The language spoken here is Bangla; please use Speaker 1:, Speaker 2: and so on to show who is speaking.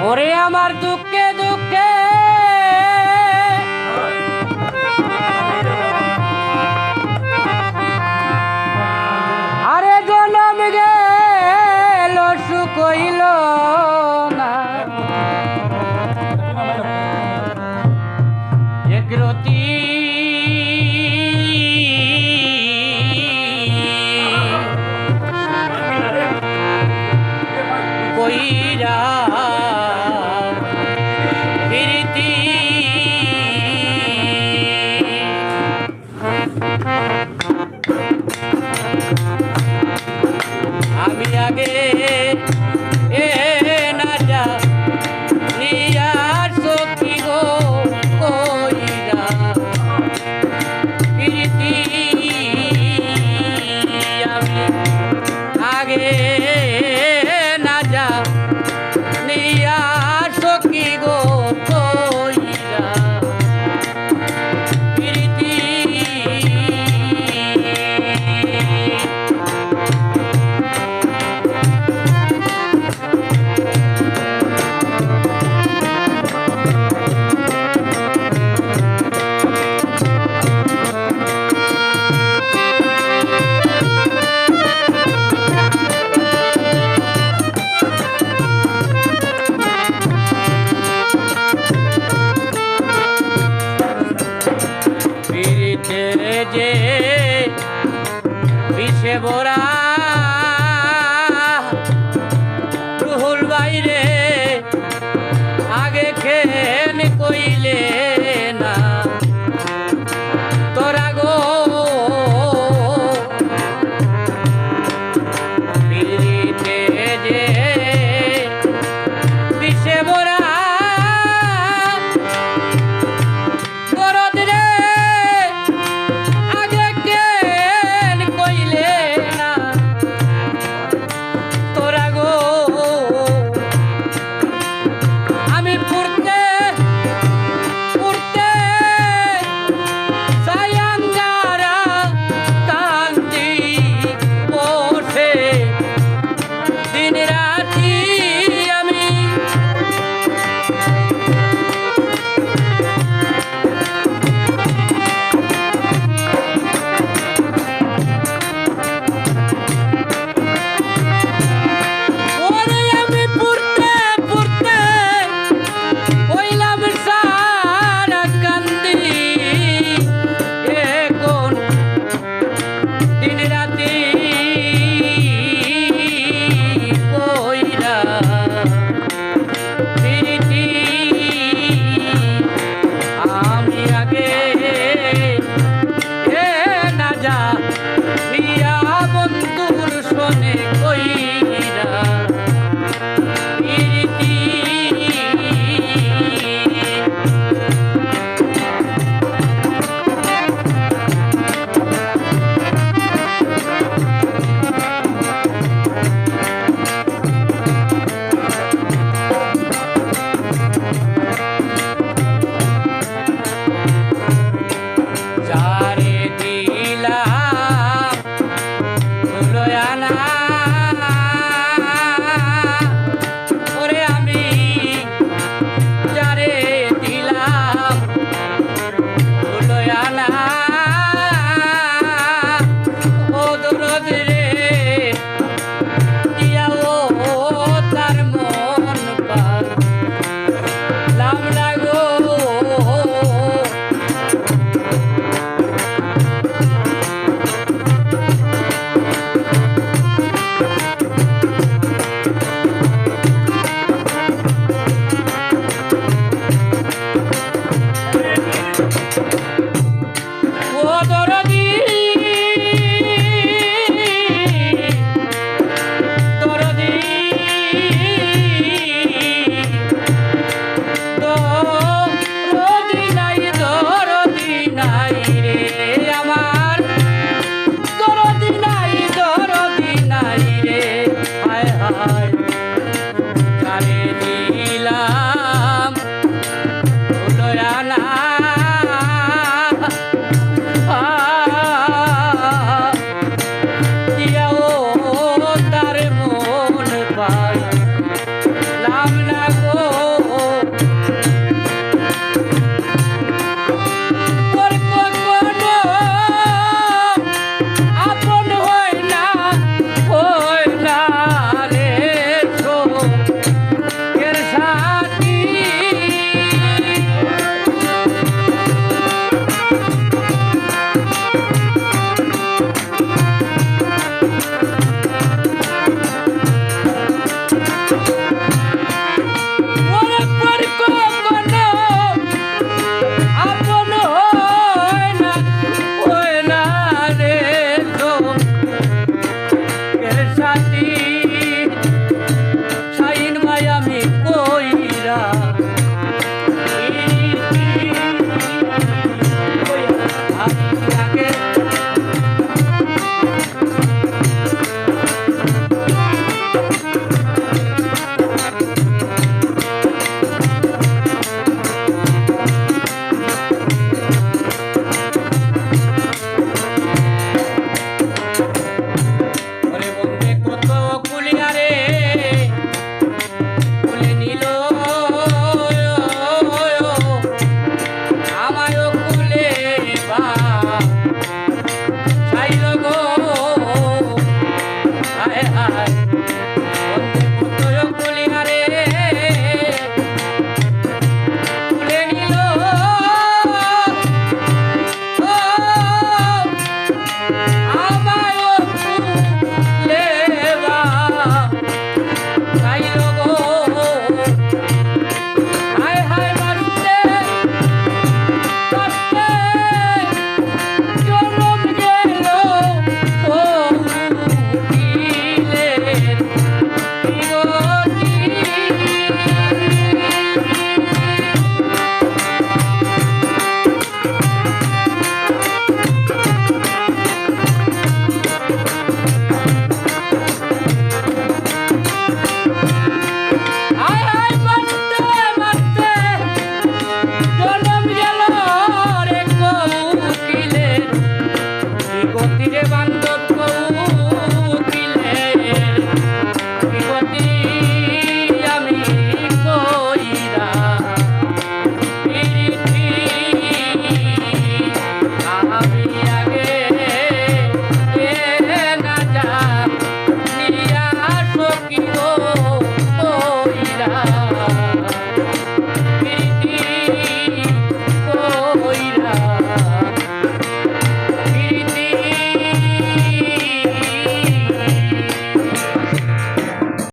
Speaker 1: ওরে আমার দুঃখে দুঃখে আরে জনম গেল সুখ হইল না একরতি কইরা মোরা রুহুল বাইরে আগে খেয়ে কইলে। I'm not